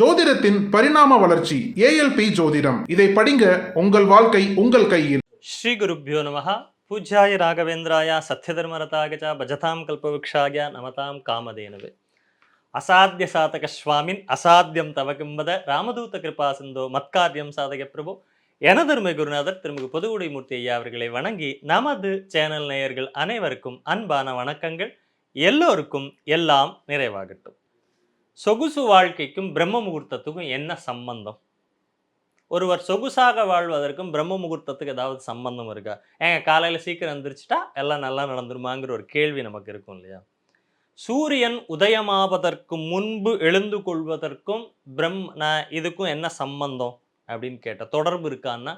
ஜோதிடத்தின் பரிணாம வளர்ச்சி ஏஎல்பி ஜோதிடம். இதை படிங்க உங்கள் வாழ்க்கை உங்கள் கையில். ஸ்ரீ குருப்பியோ நமகா பூஜ்யாய ராகவேந்திராய சத்யதர்மரதாகஜா பஜதாம் கல்பவృక్షாய நமதாம் காமதேனவே. அசாத்திய சாதக சுவாமின் அசாத்தியம் தவகிம்பத ராமதூத்த கிருபா சிந்தோ மத்காரியம் சாதக பிரபு எனதருமை குருநாதர் திருமிகு பொதுகுடிமூர்த்தி ஐயா அவர்களை வணங்கி நமது சேனல் நேயர்கள் அனைவருக்கும் அன்பான வணக்கங்கள். எல்லோருக்கும் எல்லாம் நிறைவாகட்டும். சொகுசு வாழ்க்கைக்கும் பிரம்ம முகூர்த்தத்துக்கும் என்ன சம்பந்தம்? ஒருவர் சொகுசாக வாழ்வதற்கும் பிரம்ம முகூர்த்தத்துக்கு ஏதாவது சம்பந்தம் இருக்கா? ஏங்க காலையில் சீக்கிரம் எந்திரிச்சிட்டா எல்லாம் நல்லா நடந்துருமாங்கிற ஒரு கேள்வி நமக்கு இருக்கும் இல்லையா? சூரியன் உதயமாவதற்கு முன்பு எழுந்து கொள்வதற்கும் பிரம் நான் இதுக்கும் என்ன சம்பந்தம்? அப்படின்னு கேட்ட தொடர்பு இருக்கான்னா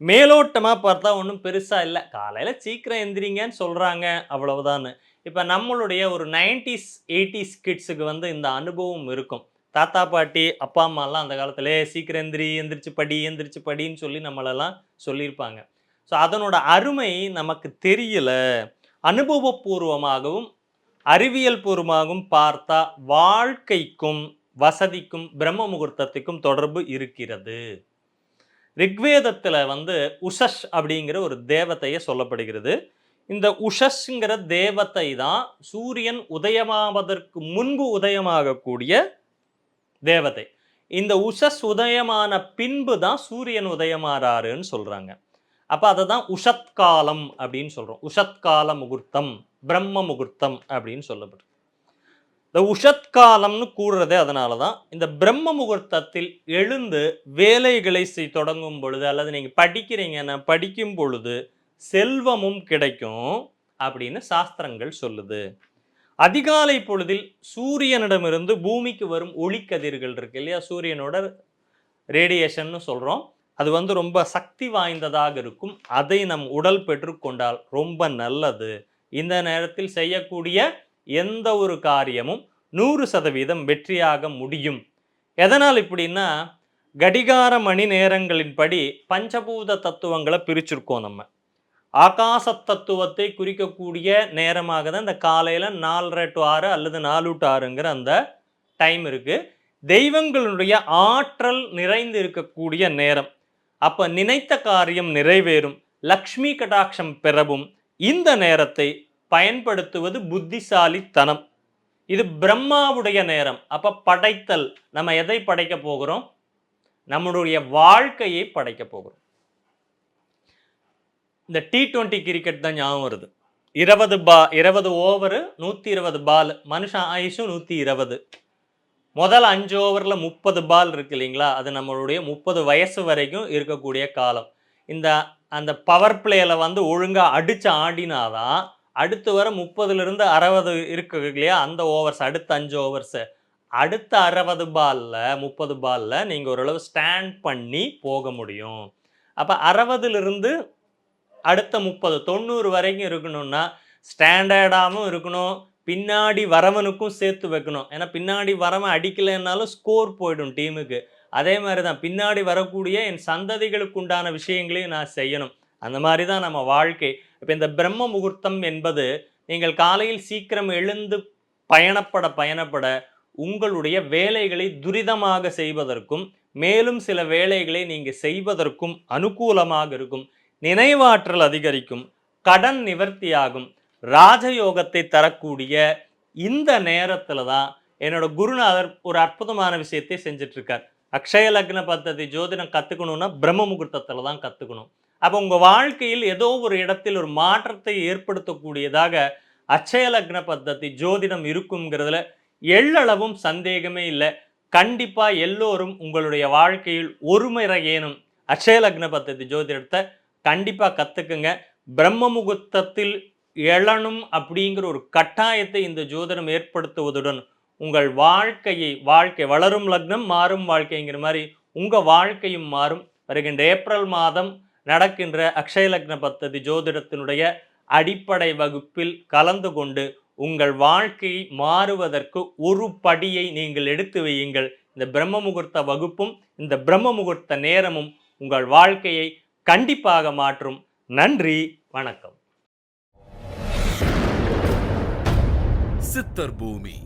மேலோட்டமாக பார்த்தா ஒன்றும் பெருசாக இல்லை. காலையில் சீக்கிரம் எந்திரிங்கன்னு சொல்கிறாங்க அவ்வளவுதான் இப்போ நம்மளுடைய ஒரு நைன்டிஸ் எயிட்டிஸ் கிட்ஸுக்கு வந்து இந்த அனுபவம் இருக்கும். தாத்தா பாட்டி அப்பா அம்மாலாம் அந்த காலத்தில் சீக்கிரம் எந்திரி எந்திரிச்சு படி எந்திரிச்சு படின்னு சொல்லி நம்மளெல்லாம் சொல்லியிருப்பாங்க. ஸோ அதனோட அருமை நமக்கு தெரியல. அனுபவபூர்வமாகவும் அறிவியல் பூர்வமாகவும் பார்த்தா வாழ்க்கைக்கும் வசதிக்கும் பிரம்ம முகூர்த்தத்துக்கும் தொடர்பு இருக்கிறது. ரிக்வேதத்தில் வந்து உஷஷ் அப்படிங்கிற ஒரு தேவதையை சொல்லப்படுகிறது. இந்த உஷஸ்ங்கிற தேவத்தை தான் சூரியன் உதயமாவதற்கு முன்பு உதயமாகக்கூடிய தேவதை. இந்த உஷஸ் உதயமான பின்பு தான் சூரியன் உதயமாறாருன்னு சொல்கிறாங்க அப்போ அதை தான் உஷத்காலம் அப்படின்னு சொல்கிறோம் உஷத்கால முகூர்த்தம் பிரம்ம முகூர்த்தம் அப்படின்னு சொல்லப்படுது. இந்த உஷத்காலம்னு கூடுறதே அதனால தான் இந்த பிரம்ம முகூர்த்தத்தில் எழுந்து வேலைகளை செய் தொடங்கும் பொழுது அல்லது நீங்கள் படிக்கிறீங்கன்னா படிக்கும் பொழுது செல்வமும் கிடைக்கும் அப்படின்னு சாஸ்திரங்கள் சொல்லுது. அதிகாலை பொழுதில் சூரியனிடமிருந்து பூமிக்கு வரும் ஒளிக்கதிர்கள் இருக்கு இல்லையா? சூரியனோட ரேடியேஷன்னு சொல்கிறோம் அது வந்து ரொம்ப சக்தி வாய்ந்ததாக இருக்கும். அதை நம் உடல் பெற்றுக்கொண்டால் ரொம்ப நல்லது. இந்த நேரத்தில் செய்யக்கூடிய எந்த ஒரு காரியமும் நூறு சதவீதம் வெற்றியாக முடியும். எதனால் இப்படின்னா கடிகார மணி நேரங்களின்படி பஞ்சபூத தத்துவங்களை பிரிச்சிருக்கோம் நம்ம. ஆகாச தத்துவத்தை குறிக்கக்கூடிய நேரமாக தான் இந்த காலையில் நாலரை டு ஆறு அல்லது நாலு டு ஆறுங்கிற அந்த டைம் இருக்குது தெய்வங்களுடைய ஆற்றல் நிறைந்து இருக்கக்கூடிய நேரம். அப்போ நினைத்த காரியம் நிறைவேறும். லக்ஷ்மி கடாட்சம் பெறவும் இந்த நேரத்தை பயன்படுத்துவது புத்திசாலித்தனம். இது பிரம்மாவுடைய நேரம். அப்போ படைத்தல். நம்ம எதை படைக்க போகிறோம்? நம்மளுடைய வாழ்க்கையை படைக்க போகிறோம். இந்த டி டுவெண்ட்டி கிரிக்கெட் தான் ஞாபகம் வருது. இருபது பா இருபது ஓவரு நூற்றி இருபது பால் மனுஷன் ஆயுஷும் நூற்றி இருபது முதல் அஞ்சு ஓவரில் முப்பது பால் இருக்கு இல்லைங்களா? அது நம்மளுடைய முப்பது வயசு வரைக்கும் இருக்கக்கூடிய காலம். இந்த அந்த பவர் பிளேயில் வந்து ஒழுங்காக அடித்து ஆடினாதான் அடுத்து வர முப்பதுலேருந்து அறுபது இருக்கு இல்லையா? அந்த ஓவர்ஸ் அடுத்த அஞ்சு ஓவர்ஸு அடுத்த அறுபது பாலில் முப்பது பாலில் நீங்கள் ஓரளவு ஸ்டாண்ட் பண்ணி போக முடியும். அப்போ அறுபதுலேருந்து அடுத்த முப்பது தொண்ணூறு வரைக்கும் இருக்கணும்னா ஸ்டாண்டர்டாகவும் இருக்கணும். பின்னாடி வரவனுக்கும் சேர்த்து வைக்கணும். ஏன்னா பின்னாடி வரவன் அடிக்கலைன்னாலும் ஸ்கோர் போயிடும் டீமுக்கு. அதே மாதிரி தான் பின்னாடி வரக்கூடிய என் சந்ததிகளுக்கு உண்டான விஷயங்களையும் நான் செய்யணும். அந்த மாதிரி தான் நம்ம வாழ்க்கை. இப்போ இந்த பிரம்ம முகூர்த்தம் என்பது நீங்கள் காலையில் சீக்கிரம் எழுந்து பயணப்பட பயணப்பட உங்களுடைய வேலைகளை துரிதமாக செய்வதற்கும் மேலும் சில வேலைகளை நீங்கள் செய்வதற்கும் அனுகூலமாக இருக்கும். நினைவாற்றல் அதிகரிக்கும் கடன் நிவர்த்தியாகும் ராஜயோகத்தை தரக்கூடிய இந்த நேரத்தில் தான் என்னோட குருநாதர் ஒரு அற்புதமான விஷயத்தை செஞ்சிட்ருக்கார். அக்ஷய லக்ன பத்ததி ஜோதிடம் கற்றுக்கணுன்னா பிரம்ம முகூர்த்தத்தில் தான் கற்றுக்கணும் அப்போ உங்கள் வாழ்க்கையில் ஏதோ ஒரு இடத்தில் ஒரு மாற்றத்தை ஏற்படுத்தக்கூடியதாக அக்ஷய லக்ன பத்ததி ஜோதிடம் இருக்குங்கிறதுல எள்ளளவும் சந்தேகமே இல்லை. கண்டிப்பாக எல்லோரும் உங்களுடைய வாழ்க்கையில் ஒரு ஏனும் அக்ஷய லக்ன பத்ததி ஜோதிடத்தை கண்டிப்பாக கற்றுக்குங்க பிரம்ம முகூர்த்தத்தில் எழணும் அப்படிங்கிற ஒரு கட்டாயத்தை இந்த ஜோதிடம் ஏற்படுத்துவதுடன் உங்கள் வாழ்க்கையை வாழ்க்கை வளரும் லக்னம் மாறும் வாழ்க்கைங்கிற மாதிரி உங்கள் வாழ்க்கையும் மாறும். வருகின்ற ஏப்ரல் மாதம் நடக்கின்ற அக்ஷய லக்ன பத்ததி ஜோதிடத்தினுடைய அடிப்படை வகுப்பில் கலந்து கொண்டு உங்கள் வாழ்க்கை மாறுவதற்கு ஒரு படியை நீங்கள் எடுத்து வையுங்கள். இந்த பிரம்ம முகூர்த்த வகுப்பும் இந்த பிரம்ம முகூர்த்த நேரமும் உங்கள் வாழ்க்கையை கண்டிப்பாக மாற்றும். நன்றி வணக்கம். சித்தர் பூமி.